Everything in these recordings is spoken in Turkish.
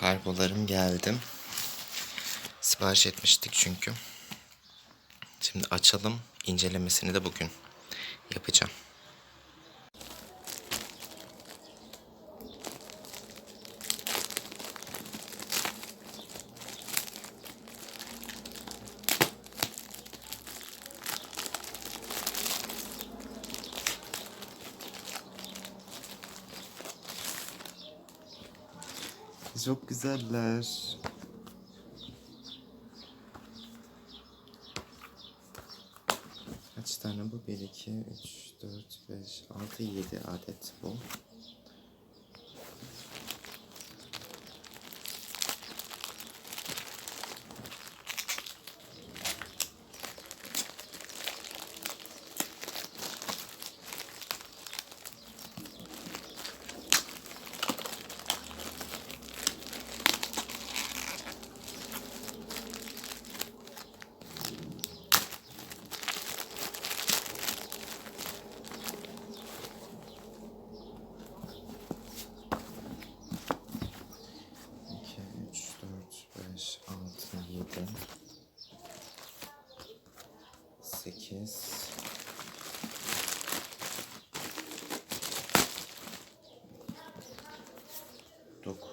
Kargolarım geldi. Sipariş etmiştik çünkü. Şimdi açalım. İncelemesini de bugün yapacağım. Çok güzeller. Kaç tane bu? 1, 2, 3, 4, 5, 6, 7 adet bu.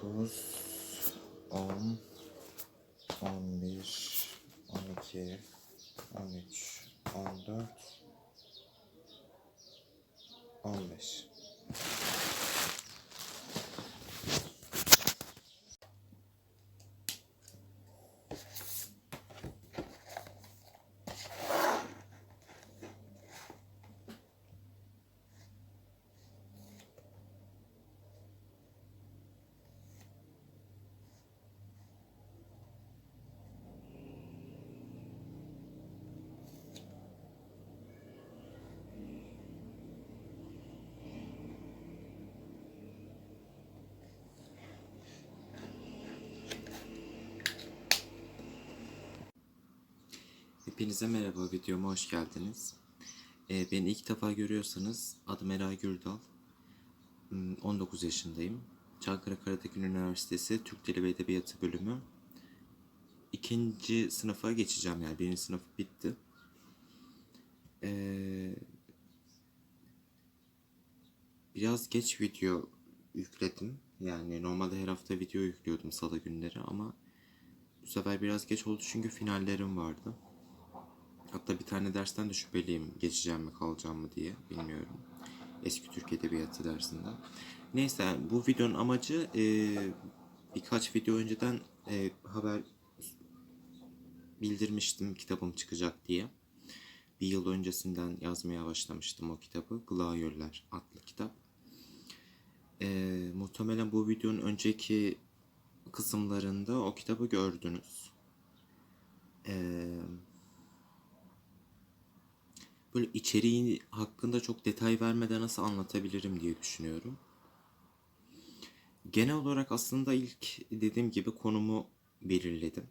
9, 10, 11, 12, Hepinize merhaba, videoma hoş geldiniz. Ee, beni ilk defa görüyorsanız adım Eray Gürdal. Hmm, 19 yaşındayım. Çankırı Karatekin Üniversitesi Türk Dili ve Edebiyatı bölümü. İkinci sınıfa geçeceğim yani birinci sınıf bitti. Ee, biraz geç video yükledim. Yani normalde her hafta video yüklüyordum salı günleri ama bu sefer biraz geç oldu çünkü finallerim vardı. Hatta bir tane dersten de şüpheliyim. Geçeceğim mi kalacağım mı diye bilmiyorum. Eski Türk Edebiyatı dersinden. Neyse bu videonun amacı e, birkaç video önceden e, haber bildirmiştim kitabım çıkacak diye. Bir yıl öncesinden yazmaya başlamıştım o kitabı. Glayoller adlı kitap. E, muhtemelen bu videonun önceki kısımlarında o kitabı gördünüz. Eee böyle içeriği hakkında çok detay vermeden nasıl anlatabilirim diye düşünüyorum. Genel olarak aslında ilk dediğim gibi konumu belirledim.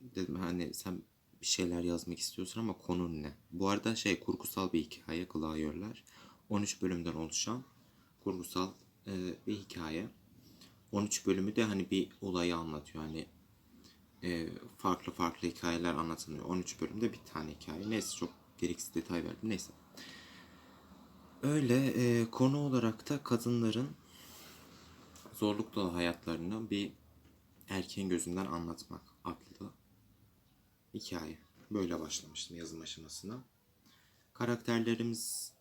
Dedim hani sen bir şeyler yazmak istiyorsun ama konun ne? Bu arada şey kurgusal bir hikaye Glayoller. 13 bölümden oluşan kurgusal e, bir hikaye. 13 bölümü de hani bir olayı anlatıyor. Hani e, farklı farklı hikayeler anlatılıyor. 13 bölümde bir tane hikaye. Neyse çok gereksiz detay verdim. Neyse. Öyle e, konu olarak da kadınların zorluk dolu hayatlarını bir erkeğin gözünden anlatmak adlı hikaye. Böyle başlamıştım yazım aşamasına. Karakterlerimiz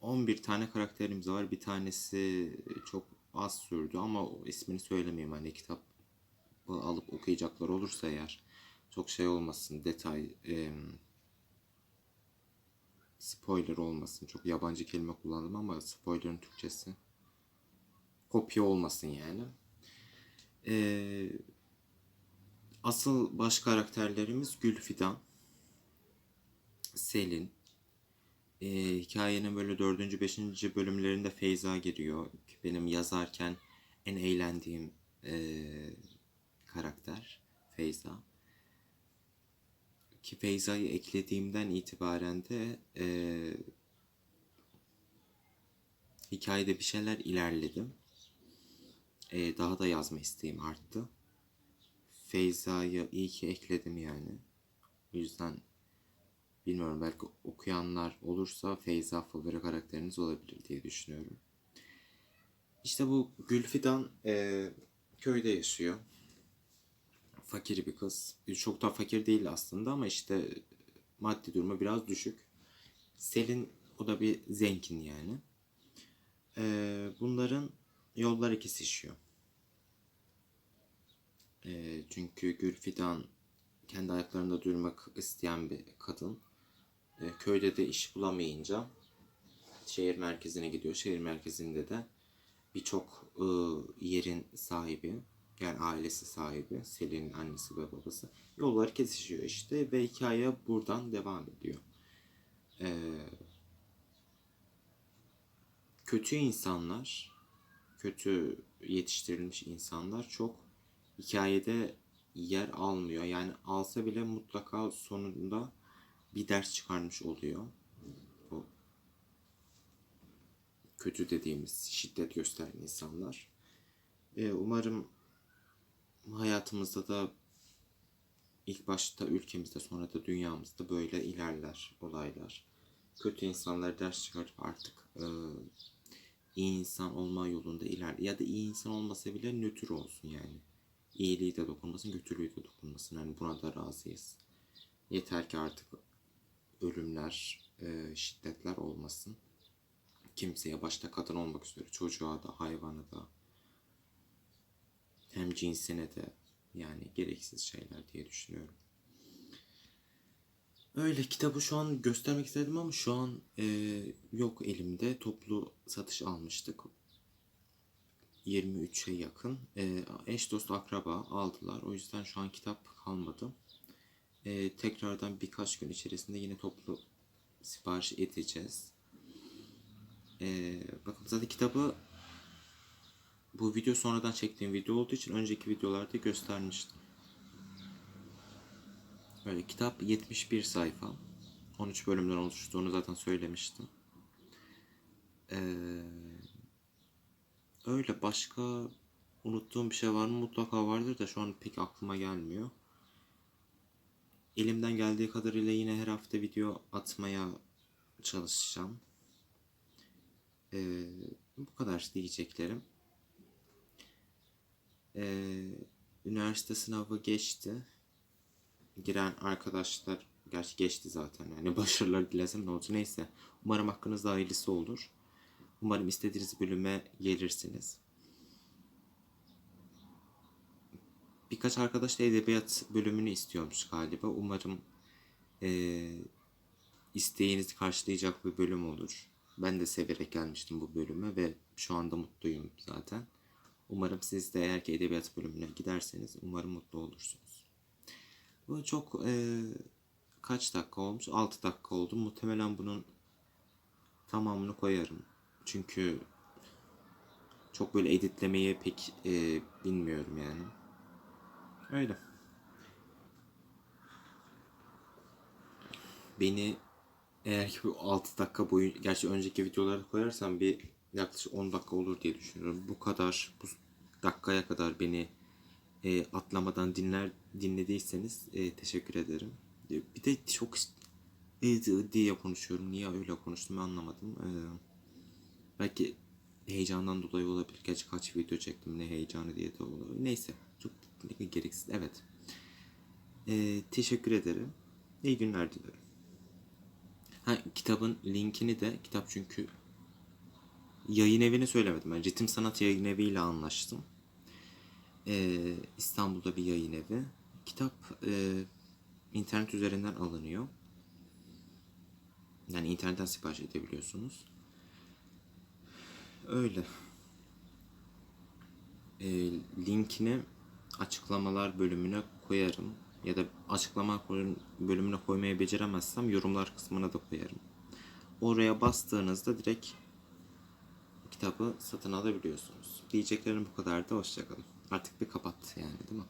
11 tane karakterimiz var. Bir tanesi çok az sürdü ama ismini söylemeyeyim hani kitap alıp okuyacaklar olursa eğer çok şey olmasın detay e, spoiler olmasın. Çok yabancı kelime kullandım ama spoiler'ın Türkçesi kopya olmasın yani. Ee, asıl baş karakterlerimiz Gülfidan, Selin. Ee, hikayenin böyle dördüncü, beşinci bölümlerinde Feyza giriyor. Benim yazarken en eğlendiğim ee, karakter Feyza ki Feyza'yı eklediğimden itibaren de e, hikayede bir şeyler ilerledim. e, daha da yazma isteğim arttı. Feyza'yı iyi ki ekledim yani. O yüzden bilmiyorum belki okuyanlar olursa Feyza favori karakteriniz olabilir diye düşünüyorum. İşte bu Gülfidan e, köyde yaşıyor. Fakir bir kız. Çok da fakir değil aslında ama işte maddi durumu biraz düşük. Selin o da bir zengin yani. E, bunların yolları kesişiyor. E, çünkü Gülfidan kendi ayaklarında durmak isteyen bir kadın. E, köyde de iş bulamayınca şehir merkezine gidiyor. Şehir merkezinde de birçok e, yerin sahibi, yani ailesi sahibi, Selin'in annesi ve babası yolları kesişiyor işte ve hikaye buradan devam ediyor. E, kötü insanlar, kötü yetiştirilmiş insanlar çok hikayede yer almıyor. Yani alsa bile mutlaka sonunda bir ders çıkarmış oluyor. Bu kötü dediğimiz şiddet gösteren insanlar. Ee, umarım hayatımızda da ilk başta ülkemizde sonra da dünyamızda böyle ilerler olaylar. Kötü insanlar ders çıkarıp artık e, iyi insan olma yolunda iler ya da iyi insan olmasa bile nötr olsun yani. İyiliği de dokunmasın, kötülüğü de dokunmasın. Yani buna da razıyız. Yeter ki artık ölümler, e, şiddetler olmasın. Kimseye başta kadın olmak üzere çocuğa da, hayvana da hem cinsine de yani gereksiz şeyler diye düşünüyorum. Öyle kitabı şu an göstermek istedim ama şu an e, yok elimde. Toplu satış almıştık. 23'e yakın. E, eş dost akraba aldılar. O yüzden şu an kitap kalmadı. E, tekrardan birkaç gün içerisinde yine toplu sipariş edeceğiz. E, bakın zaten kitabı bu video sonradan çektiğim video olduğu için önceki videolarda göstermiştim. Böyle kitap 71 sayfa. 13 bölümden oluştuğunu zaten söylemiştim. Ee, öyle başka unuttuğum bir şey var mı? Mutlaka vardır da şu an pek aklıma gelmiyor. Elimden geldiği kadarıyla yine her hafta video atmaya çalışacağım. Ee, bu kadar diyeceklerim. Ee, üniversite sınavı geçti. Giren arkadaşlar gerçi geçti zaten yani başarılar dilesem ne olacak? Neyse umarım hakkınızda hayırlısı olur. Umarım istediğiniz bölüme gelirsiniz. Birkaç arkadaş da edebiyat bölümünü istiyormuş galiba. Umarım e, isteğinizi karşılayacak bir bölüm olur. Ben de severek gelmiştim bu bölüme ve şu anda mutluyum zaten umarım siz de eğer ki edebiyat bölümüne giderseniz umarım mutlu olursunuz bu çok e, kaç dakika olmuş? 6 dakika oldu. Muhtemelen bunun tamamını koyarım. Çünkü çok böyle editlemeyi pek e, bilmiyorum yani. Öyle. Beni eğer ki bu 6 dakika boyu gerçi önceki videolarda koyarsam bir yaklaşık 10 dakika olur diye düşünüyorum. Bu kadar bu dakikaya kadar beni e, atlamadan dinler dinlediyseniz e, teşekkür ederim. E, bir de çok e, diye konuşuyorum. Niye öyle konuştuğumu anlamadım. E, belki heyecandan dolayı olabilir. Gerçi kaç video çektim ne heyecanı diye de olabilir. Neyse çok gereksiz. Evet. E, teşekkür ederim. İyi günler dilerim. Ha, kitabın linkini de kitap çünkü yayın evini söylemedim. Ben Ritim Sanat Yayın Evi ile anlaştım. Ee, İstanbul'da bir yayın evi. Kitap e, internet üzerinden alınıyor. Yani internetten sipariş edebiliyorsunuz. Öyle. E, linkini açıklamalar bölümüne koyarım. Ya da açıklama bölümüne koymayı beceremezsem yorumlar kısmına da koyarım. Oraya bastığınızda direkt kitabı satın alabiliyorsunuz. Diyeceklerim bu kadar da hoşçakalın. Artık bir kapat yani değil mi?